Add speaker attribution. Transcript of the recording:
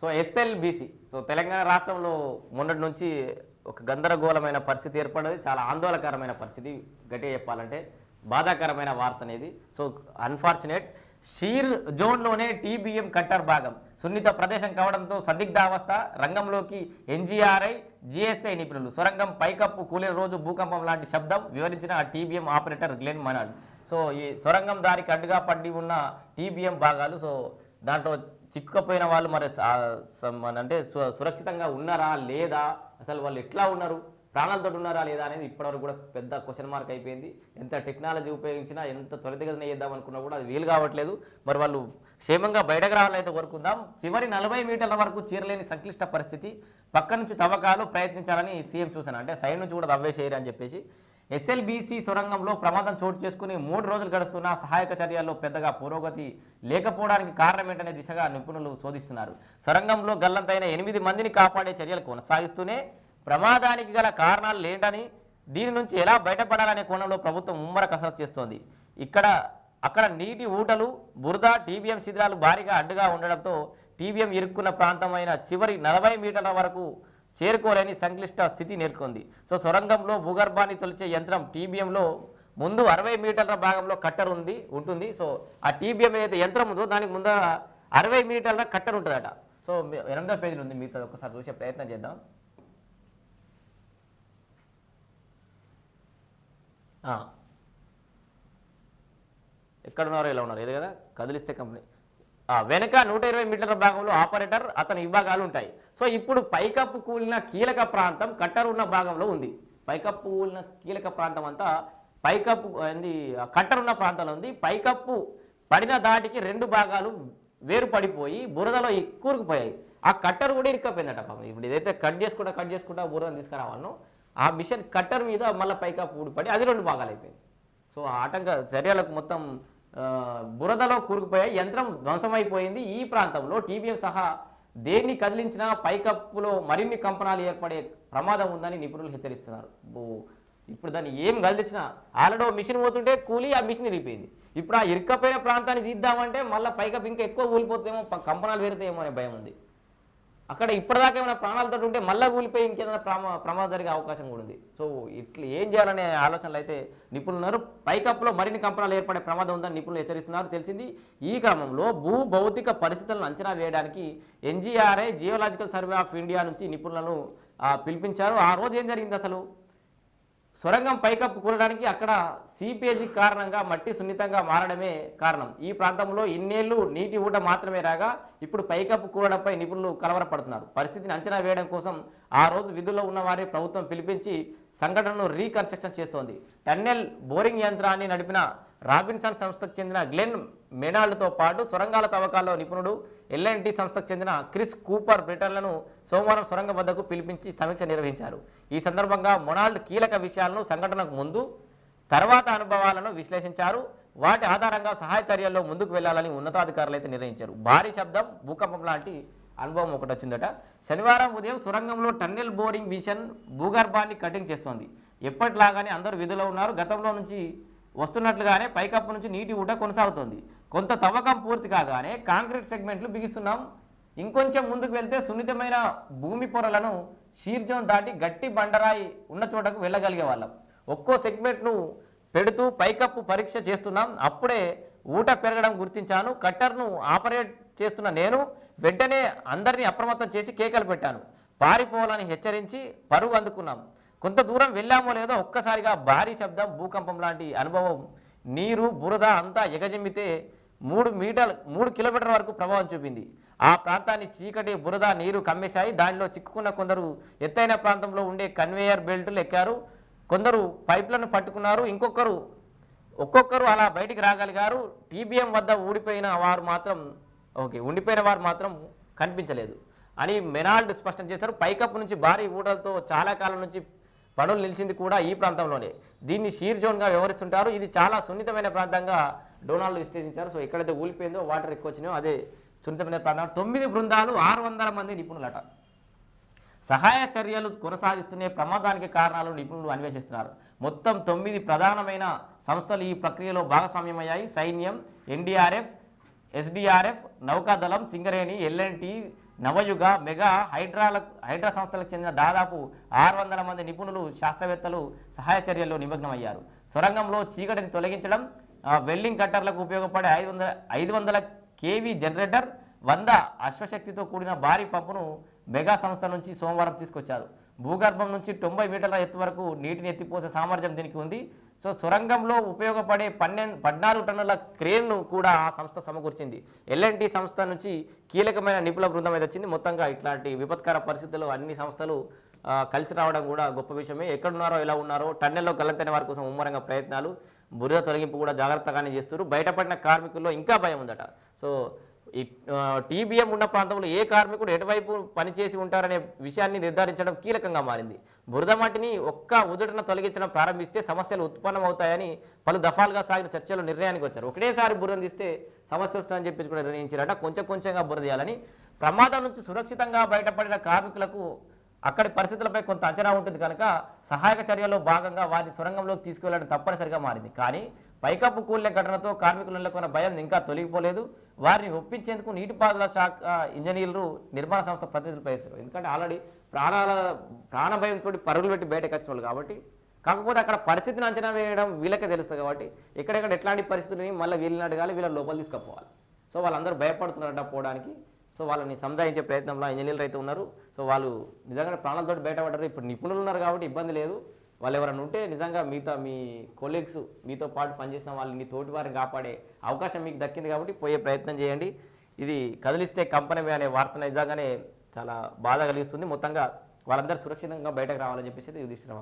Speaker 1: So SLBC so Telangana రాష్ట్రంలో మొన్నటి నుంచి ఒక గందరగోళమైన పరిస్థితి ఏర్పడింది చాలా ఆందోళనకరమైన పరిస్థితి. గట్టిగా చెప్పాలంటే బాధాకరమైన వార్త అనేది. సో అన్ఫార్చునేట్ షీర్ జోన్లోనే టీబీఎం కట్టర్ భాగం. సున్నిత ప్రదేశం కావడంతో సందిగ్ధావస్థ రంగంలోకి ఎన్జీఆర్ఐ జిఎస్ఐ నిపుణులు. సొరంగం పైకప్పు కూలే రోజు భూకంపం లాంటి శబ్దం వివరించిన ఆ టీబీఎం ఆపరేటర్ గ్లెన్ మనాడ్. సో ఈ సొరంగం దారికి అడ్డుగా పడి ఉన్న టీబీఎం భాగాలు సో దాంట్లో చిక్కుకపోయిన వాళ్ళు మరి అంటే సు- సురక్షితంగా ఉన్నారా లేదా? అసలు వాళ్ళు ఎట్లా ఉన్నారు? ప్రాణాలతో ఉన్నారా లేదా అనేది ఇప్పటివరకు కూడా పెద్ద క్వశ్చన్ మార్క్ అయిపోయింది. ఎంత టెక్నాలజీ ఉపయోగించినా ఎంత త్వరితగతిన చేద్దాం అనుకున్నా కూడా అది వీలు కావట్లేదు. మరి వాళ్ళు క్షేమంగా బయటకు రావాలైతే కోరుకుందాం. చివరి నలభై మీటర్ల వరకు చీరలేని సంక్లిష్ట పరిస్థితి. పక్క నుంచి తవ్వకాలు ప్రయత్నించాలని సీఎం చూశాను. అంటే సైడ్ నుంచి కూడా తవ్వేసేయరు అని చెప్పేసి. ఎస్ఎల్బీసీ సొరంగంలో ప్రమాదం చోటు చేసుకుని మూడు రోజులు గడుస్తున్న సహాయక చర్యల్లో పెద్దగా పురోగతి లేకపోవడానికి కారణమేంటనే దిశగా నిపుణులు శోధిస్తున్నారు. సొరంగంలో గల్లంతైన ఎనిమిది మందిని కాపాడే చర్యలు కొనసాగిస్తూనే ప్రమాదానికి గల కారణాలు లేంటని దీని నుంచి ఎలా బయటపడాలనే కోణంలో ప్రభుత్వం ముమ్మర కసరత్తు చేస్తోంది. ఇక్కడ అక్కడ నీటి ఊటలు బురద టీబీఎం శిథిరాలు భారీగా అడ్డుగా ఉండడంతో టీబీఎం ఇరుక్కున్న ప్రాంతమైన చివరి నలభై మీటర్ల వరకు చేరుకోలేని సంక్లిష్ట స్థితి నేర్కొంది సో సొరంగంలో భూగర్భాన్ని తొలిచే యంత్రం టీబీఎంలో ముందు అరవై మీటర్ల భాగంలో కట్టర్ ఉంది ఉంటుంది. సో ఆ టీబీఎం ఏదైతే యంత్రం ఉందో దానికి ముందర అరవై మీటర్ల కట్టర్ ఉంటుందట. సో మీ- ఎనిమిదో పేజీలు ఉంది మీతో ఒకసారి చూసే ప్రయత్నం చేద్దాం. ఆ. ఎక్కడ ఉన్నారో ఇలా ఉన్నారు. ఏది కదా? కదిలిస్తే కంపెనీ. వెనక నూట ఇరవై మీటర్ల భాగంలో ఆపరేటర్ అతని విభాగాలు ఉంటాయి. సో ఇప్పుడు పైకప్పు కూలిన కీలక ప్రాంతం కట్టర్ ఉన్న భాగంలో ఉంది. పైకప్పు కూలిన కీలక ప్రాంతం అంతా పైకప్పు ఏంది కట్టర్ ఉన్న ప్రాంతంలో ఉంది. పైకప్పు పడిన దాటికి రెండు భాగాలు వేరు పడిపోయి బురదలో కూరుకుపోయాయి. ఆ కట్టర్ కూడా ఇరుక్కపోయిందట పాపం. ఇప్పుడు ఇదైతే కట్ చేసుకుంటా కట్ చేసుకుంటా బురదను తీసుకురావాలను. ఆ మిషన్ కట్టర్ మీద మళ్ళీ పైకప్పు ఊడిపడి అది రెండు భాగాలు అయిపోయింది సో ఆ ఆటంక చర్యలకు మొత్తం బురదలో కూరుకుపోయాయి యంత్రం ధ్వంసమైపోయింది. ఈ ప్రాంతంలో టీబీఎం సహా దేన్ని కదిలించినా పైకప్పులో మరిన్ని కంపనాలు ఏర్పడే ప్రమాదం ఉందని నిపుణులు హెచ్చరిస్తున్నారు. బో ఇప్పుడు దాన్ని ఏం కదిలించినా ఆల్రెడీ ఓ మిషన్ పోతుంటే కూలి ఆ మిషన్ ఇరిగిపోయింది ఇప్పుడు ఆ ఇరుక్కపోయిన ప్రాంతాన్ని తీద్దామంటే మళ్ళీ పైకప్పు ఇంకా ఎక్కువ కూలిపోతుందేమో కంపనాలు పెరుగుతాయేమో అనే భయం ఉంది. అక్కడ ఇప్పటిదాకా ఏమైనా ప్రాణాలతో ఉంటే మళ్ళీ కూలిపోయి ఇంకేదైనా ప్రమా ప్రమాదం జరిగే అవకాశం కూడా ఉంది. సో ఇట్లా ఏం చేయాలనే ఆలోచనలు అయితే నిపుణులు ఉన్నారు. పైకప్పులో మరిన్ని కంపనాలు ఏర్పడే ప్రమాదం ఉందని నిపుణులు హెచ్చరిస్తున్నారు. తెలిసింది ఈ క్రమంలో భూ భౌతిక పరిస్థితులను అంచనా వేయడానికి NGRI geological survey of India నుంచి నిపుణులను పిలిపించారు. ఆ రోజు ఏం జరిగింది అసలు? సొరంగం పైకప్పు కూలడానికి అక్కడ సీపేజీ కారణంగా మట్టి సున్నితంగా మారడమే కారణం. ఈ ప్రాంతంలో ఇన్నేళ్ళు నీటి ఊట మాత్రమే రాగా ఇప్పుడు పైకప్పు కూలడంపై నిపుణులు కలవరపడుతున్నారు. పరిస్థితిని అంచనా వేయడం కోసం ఆ రోజు విధుల్లో ఉన్న వారి ప్రభుత్వం పిలిపించి సంఘటనను రీకన్స్ట్రక్షన్ చేస్తోంది. టన్నెల్ బోరింగ్ యంత్రాన్ని నడిపిన రాబిన్సన్ సంస్థకు చెందిన గ్లెన్ మెనాల్డ్తో పాటు సొరంగాల తవ్వకాల్లో నిపుణుడు ఎల్ఎన్టీ సంస్థకు చెందిన క్రిస్ కూపర్ బ్రిటన్లను సోమవారం సొరంగం వద్దకు పిలిపించి సమీక్ష నిర్వహించారు. ఈ సందర్భంగా మొనాల్డ్ కీలక విషయాలను సంఘటనకు ముందు తర్వాత అనుభవాలను విశ్లేషించారు. వాటి ఆధారంగా సహాయ చర్యల్లో ముందుకు వెళ్ళాలని ఉన్నతాధికారులు అయితే నిర్ణయించారు. భారీ శబ్దం భూకంపం లాంటి అనుభవం ఒకటి వచ్చిందట. శనివారం ఉదయం సొరంగంలో టన్నెల్ బోరింగ్ మిషన్ భూగర్భాన్ని కటింగ్ చేస్తోంది. ఎప్పటిలాగానే అందరూ విధులో ఉన్నారు. గతంలో నుంచి వస్తున్నట్లుగానే పైకప్పు నుంచి నీటి ఊట కొనసాగుతోంది. కొంత తవ్వకం పూర్తి కాగానే కాంక్రీట్ సెగ్మెంట్లు బిగిస్తున్నాం. ఇంకొంచెం ముందుకు వెళ్తే సున్నితమైన భూమి పొరలను షీర్జోన్ దాటి గట్టి బండరాయి ఉన్న చోటకు వెళ్ళగలిగే వాళ్ళం. ఒక్కో సెగ్మెంట్ను పెడుతూ పైకప్పు పరీక్ష చేస్తున్నాం. అప్పుడే ఊట పెరగడం గుర్తించాను. కట్టర్ను ఆపరేట్ చేస్తున్న నేను వెంటనే అందరినీ అప్రమత్తం చేసి కేకలు పెట్టాను. పారిపోవాలని హెచ్చరించి పరుగు అందుకున్నాం. కొంత దూరం వెళ్ళామో లేదో ఒక్కసారిగా భారీ శబ్దం భూకంపం లాంటి అనుభవం. నీరు బురద అంతా ఎగజిమ్మితే మూడు మీటర్ మూడు కిలోమీటర్ల వరకు ప్రభావం చూపింది. ఆ ప్రాంతాన్ని చీకటి బురద నీరు కమ్మేశాయి. దానిలో చిక్కుకున్న కొందరు ఎత్తైన ప్రాంతంలో ఉండే కన్వేయర్ బెల్టులు ఎక్కారు. కొందరు పైప్లను పట్టుకున్నారు. ఇంకొకరు ఒక్కొక్కరు అలా బయటికి రాగలిగారు టీబీఎం వద్ద ఊడిపోయిన వారు మాత్రం ఓకే ఉండిపోయిన వారు మాత్రం కనిపించలేదు. అని మెనాల్డ్ స్పష్టం చేశారు. పైకప్పు నుంచి భారీ ఊటలతో చాలా కాలం నుంచి పనులు నిలిచింది కూడా ఈ ప్రాంతంలోనే. దీన్ని షీర్ జోన్గా వ్యవహరిస్తుంటారు. ఇది చాలా సున్నితమైన ప్రాంతంగా డోనాల్డ్ విశ్లేషించారు. సో ఎక్కడైతే ఊలిపోయిందో వాటర్ ఎక్కువ వచ్చినాయో అదే సున్నితమైన ప్రాంతం తొమ్మిది బృందాలు ఆరు వందల మంది నిపుణులట. సహాయ చర్యలు కొనసాగిస్తూనే ప్రమాదానికి కారణాలు నిపుణులు అన్వేషిస్తున్నారు. మొత్తం తొమ్మిది ప్రధానమైన సంస్థలు ఈ ప్రక్రియలో భాగస్వామ్యమయ్యాయి. సైన్యం ఎన్డీఆర్ఎఫ్ ఎస్డీఆర్ఎఫ్ నౌకాదళం Singareni L N T Navayuga Megha హైడ్రాల Hydraa సంస్థలకు చెందిన దాదాపు ఆరు వందల మంది నిపుణులు శాస్త్రవేత్తలు సహాయ చర్యల్లో నిమగ్నమయ్యారు. సొరంగంలో చీకటిని తొలగించడం వెల్డింగ్ కట్టర్లకు ఉపయోగపడే ఐదు వందల ఐదు వందల కేవీ జనరేటర్ వంద అశ్వశక్తితో కూడిన భారీ పంపును మెగా సంస్థ నుంచి సోమవారం తీసుకొచ్చారు. భూగర్భం నుంచి తొంభై మీటర్ల ఎత్తు వరకు నీటిని ఎత్తిపోసే సామర్థ్యం దీనికి ఉంది. సో సొరంగంలో ఉపయోగపడే పన్నెండు పద్నాలుగు టన్నుల క్రేన్ను కూడా ఆ సంస్థ సమకూర్చింది. ఎల్ఎన్టీ సంస్థ నుంచి కీలకమైన నిపుణుల బృందం అయితే వచ్చింది. మొత్తంగా ఇట్లాంటి విపత్కర పరిస్థితుల్లో అన్ని సంస్థలు కలిసి రావడం కూడా గొప్ప విషయమే. ఎక్కడున్నారో ఎలా ఉన్నారో టన్నెల్లో గల్లంతైన వారి కోసం ముమ్మరంగా ప్రయత్నాలు. బురద తొలగింపు కూడా జాగ్రత్తగానే చేస్తారు బయటపడిన కార్మికుల్లో ఇంకా భయం ఉందట. సో ఈ టీబీఎం ఉన్న ప్రాంతంలో ఏ కార్మికుడు ఎటువైపు పనిచేసి ఉంటారనే విషయాన్ని నిర్ధారించడం కీలకంగా మారింది. బురద మట్టిని ఒక్క ఉదుటన తొలగించడం ప్రారంభిస్తే సమస్యలు ఉత్పన్నమవుతాయని పలు దఫాలుగా సాగిన చర్చలు నిర్ణయానికి వచ్చారు. ఒకటేసారి బురద తీస్తే సమస్య వస్తుందని చెప్పేసి కూడా నిర్ణయించారట. కొంచెం కొంచెంగా బురద తీయాలని ప్రమాదం నుంచి సురక్షితంగా బయటపడిన కార్మికులకు అక్కడి పరిస్థితులపై కొంత అంచనా ఉంటుంది కనుక సహాయక చర్యల్లో భాగంగా వారిని సొరంగంలోకి తీసుకెళ్ళడం తప్పనిసరిగా మారింది. కానీ పైకప్పు కూలిన ఘటనతో కార్మికులు నెలకొన్న భయం ఇంకా తొలగిపోలేదు. వారిని ఒప్పించేందుకు నీటిపారుదల శాఖ ఇంజనీర్లు నిర్మాణ సంస్థ ప్రతినిధులు ప్రయత్నిస్తారు ఎందుకంటే ఆల్రెడీ ప్రాణాల ప్రాణ భయంతో పరుగులు పెట్టి బయటకు వచ్చిన వాళ్ళు కాబట్టి కాకపోతే అక్కడ పరిస్థితిని అంచనా వేయడం వీళ్ళకే తెలుస్తుంది కాబట్టి ఎక్కడెక్కడ ఎట్లాంటి పరిస్థితులని మళ్ళీ వీళ్ళని అడగాలి వీళ్ళ లోపల తీసుకుపోవాలి. సో వాళ్ళందరూ భయపడుతున్నారట పోవడానికి. సో వాళ్ళని సంజాయించే ప్రయత్నంలో ఇంజనీర్లు అయితే ఉన్నారు. సో వాళ్ళు నిజంగా ప్రాణాలతో బయటపడ్డారు. ఇప్పుడు నిపుణులు ఉన్నారు కాబట్టి ఇబ్బంది లేదు. వాళ్ళు ఎవరైనా ఉంటే నిజంగా మిగతా మీ కొలీగ్స్ మీతో పాటు పనిచేసిన వాళ్ళు మీ తోటి వారిని కాపాడే అవకాశం మీకు దక్కింది కాబట్టి పోయే ప్రయత్నం చేయండి. ఇది కదిలిస్తే కంపెనీ అనే వార్త నిజంగానే చాలా బాధ కలిగిస్తుంది. మొత్తంగా వాళ్ళందరూ సురక్షితంగా బయటకు రావాలని చెప్పేసి యుధిష్ఠిరం